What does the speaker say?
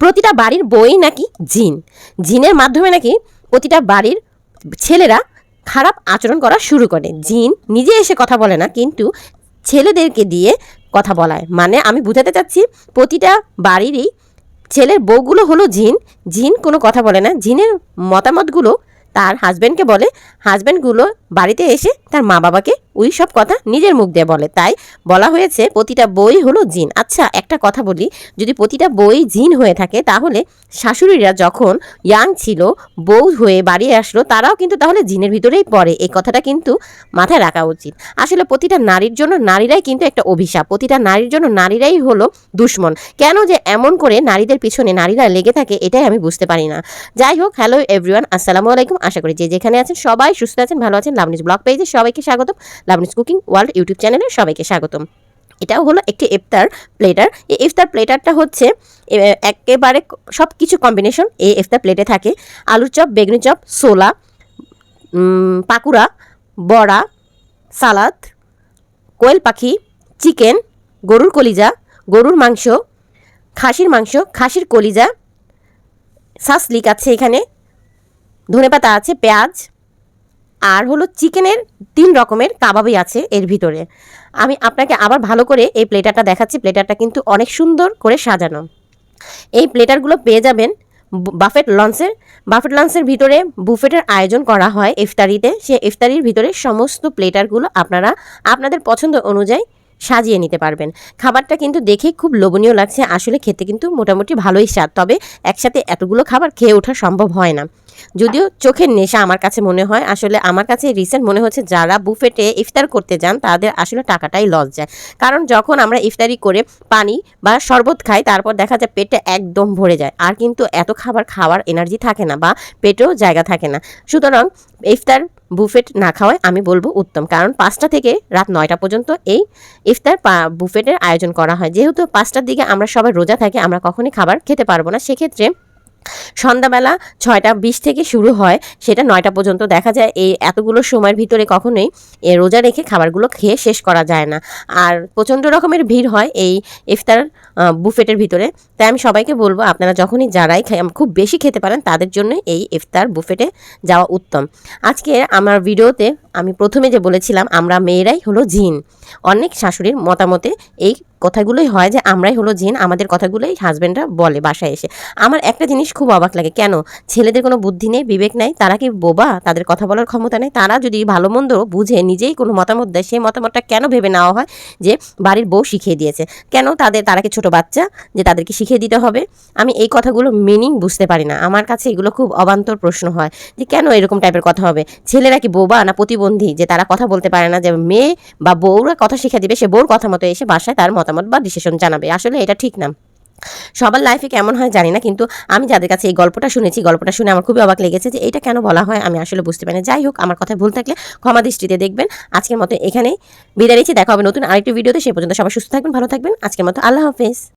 প্রতিটা বাড়ির বই নাকি জিন। জিনের মাধ্যমে নাকি প্রতিটা বাড়ির ছেলেরা খারাপ আচরণ করা শুরু করে। জিন নিজে এসে কথা বলে না, কিন্তু ছেলেদেরকে দিয়ে কথা বলায়। মানে আমি বুঝাতে চাচ্ছি, প্রতিটা বাড়িরই ছেলের বউগুলো হলো জিন। জিন কোনো কথা বলে না। জিনের মতামতগুলো তার হাজব্যান্ডকে বলে। হাজব্যান্ডগুলো বাড়িতে এসে তার মা বাবাকে ওই সব কথা নিজের মুখ দিয়ে বলে। তাই বলা হয়েছে, প্রতিটা বই হলো জিন। আচ্ছা একটা কথা বলি, যদি প্রতিটা বই জিন হয়ে থাকে, তাহলে শাশুড়িরা যখন ইয়াং ছিল, বউ হয়ে বাড়ি আসলো, তারাও কিন্তু তাহলে জিনের ভিতরেই পড়ে। এই কথাটা কিন্তু মাথায় রাখা উচিত। আসলে প্রতিটা নারীর জন্য নারীরাই কিন্তু একটা অভিশাপ। প্রতিটা নারীর জন্য নারীরাই হলো দুশ্মন। কেন যে এমন করে নারীদের পিছনে নারীরা লেগে থাকে, এটাই আমি বুঝতে পারি না। যাই হোক, হ্যালো এভরিওয়ান, আসসালামু আলাইকুম। আশা করি যে যেখানে আছেন, সবাই সুস্থ আছেন, ভালো আছেন। লাভনিজ ব্লগ পেজে সবাইকে স্বাগতম। লাভনিজ কুকিং ওয়ার্ল্ড ইউটিউব চ্যানেলে সবাইকে স্বাগতম। এটাও হলো একটি ইফতার প্লেটার। এই ইফতার প্লেটারটা হচ্ছে একেবারে সব কিছু কম্বিনেশন এই ইফতার প্লেটে থাকে। আলুর চপ, বেগুনি চপ সোলা পাকুড়া, বড়া, সালাদ, কোয়েল পাখি, চিকেন, গরুর কলিজা, গরুর মাংস, খাসির মাংস, খাসির কলিজা, সাসলিক আছে এখানে, ধনেপাতা আছে, পেঁয়াজ আর হলো চিকেনের তিন রকমের কাবাবই আছে এর ভিতরে। আমি আপনাকে আবার ভালো করে এই প্লেটারটা দেখাচ্ছি। প্লেটারটা কিন্তু অনেক সুন্দর করে সাজানো। এই প্লেটারগুলো পেয়ে যাবেন বাফেট লঞ্চের। বাফেট লঞ্চের ভিতরে বুফেটের আয়োজন করা হয় ইফতারিতে। সে ইফতারির ভিতরে সমস্ত প্লেটারগুলো আপনারা আপনাদের পছন্দ অনুযায়ী সাজিয়ে নিতে পারবেন। খাবারটা কিন্তু দেখে খুব লোভনীয় লাগছে। আসলে খেতে কিন্তু মোটামুটি ভালোই স্বাদ। তবে একসাথে এতগুলো খাবার খেয়ে ওঠা সম্ভব হয় না। যদিও চোখের নেশা আমার কাছে মনে হয়, আসলে আমার কাছে রিসেন্ট মনে হচ্ছে যারা বুফেটে ইফতার করতে যান, তাদের আসলে টাকাটাই লস যায়। কারণ যখন আমরা ইফতারি করে পানি বা শরবত খাই, তারপর দেখা যায় পেটে একদম ভরে যায়। আর কিন্তু এত খাবার খাওয়ার এনার্জি থাকে না বা পেটেও জায়গা থাকে না। সুতরাং ইফতার বুফেট না খাওয়ায় আমি বলব উত্তম। কারণ পাঁচটা থেকে রাত নয়টা পর্যন্ত এই ইফতার বুফেটের আয়োজন করা হয়। যেহেতু পাঁচটার দিকে আমরা সবাই রোজা থাকি, আমরা কখনই খাবার খেতে পারব না। সেক্ষেত্রে সন্ধ্যাবেলা ছয়টা বিশ থেকে শুরু হয়, সেটা নয়টা পর্যন্ত দেখা যায়। এই এতগুলো সময়ের ভিতরে কখনোই রোজা রেখে খাবারগুলো খেয়ে শেষ করা যায় না। আর প্রচণ্ড রকমের ভিড় হয় এই ইফতার বুফেটের ভিতরে। তাই আমি সবাইকে বলব, আপনারা যখনই যারাই খুব বেশি খেতে পারেন, তাদের জন্য এই ইফতার বুফেটে যাওয়া উত্তম। আজকে আমার ভিডিওতে আমি প্রথমে যে বলেছিলাম, আমরা মেয়েরাই হলো জিন। অনেক শাশুড়ির মতামতে এই কথাগুলোই হয় যে আমরাই হলো জিন, আমাদের কথাগুলোই হাজব্যান্ডরা বলে বাসায় এসে। আমার একটা জিনিস খুব অবাক লাগে, কেন? ছেলেদের কোনো বুদ্ধি নেই, বিবেক নাই, তারা কি বোবা? তাদের কথা বলার ক্ষমতা নেই। তারা যদি ভালো মন্দ বুঝে নিজেই কোনো মতামত দেয়, সেই মতামতটা কেন ভেবে নেওয়া হয় যে বাড়ির বউ শিখিয়ে দিয়েছে? কেন তাদের, তারা কি ছোট বাচ্চা যে তাদেরকে শিখিয়ে দিতে হবে? আমি এই কথাগুলো মিনিং বুঝতে পারি না। আমার কাছে এগুলো খুব অবান্তর প্রশ্ন হয় যে কেন এরকম টাইপের কথা হবে? ছেলেরা কি বোবা না প্রতিবন্ধী? যে তারা কথা বলতে পারে না যে মেয়ে বা বউরা কথা শিখে দিবে, সে বউর কথা মতো এসে বাসায় তার মতামত বা ডিসিশন জানাবে। আসলে এটা ঠিক না। সবার লাইফে কেমন হয় জানি না, কিন্তু আমি যাদের কাছে এই গল্পটা শুনেছি, গল্পটা শুনে আমার খুবই অবাক লেগেছে যে এটা কেন বলা হয় আমি আসলে বুঝতে পারি না। যাই হোক, আমার কথা ভুল থাকলে ক্ষমা দৃষ্টিতে দেখবেন। আজকের মতো এখানেই বিদায় নিচ্ছি। দেখা হবে নতুন আরেকটি ভিডিওতে সে পর্যন্ত সবাই সুস্থ থাকবেন, ভালো থাকবেন। আজকের মতো আল্লাহ হাফেজ।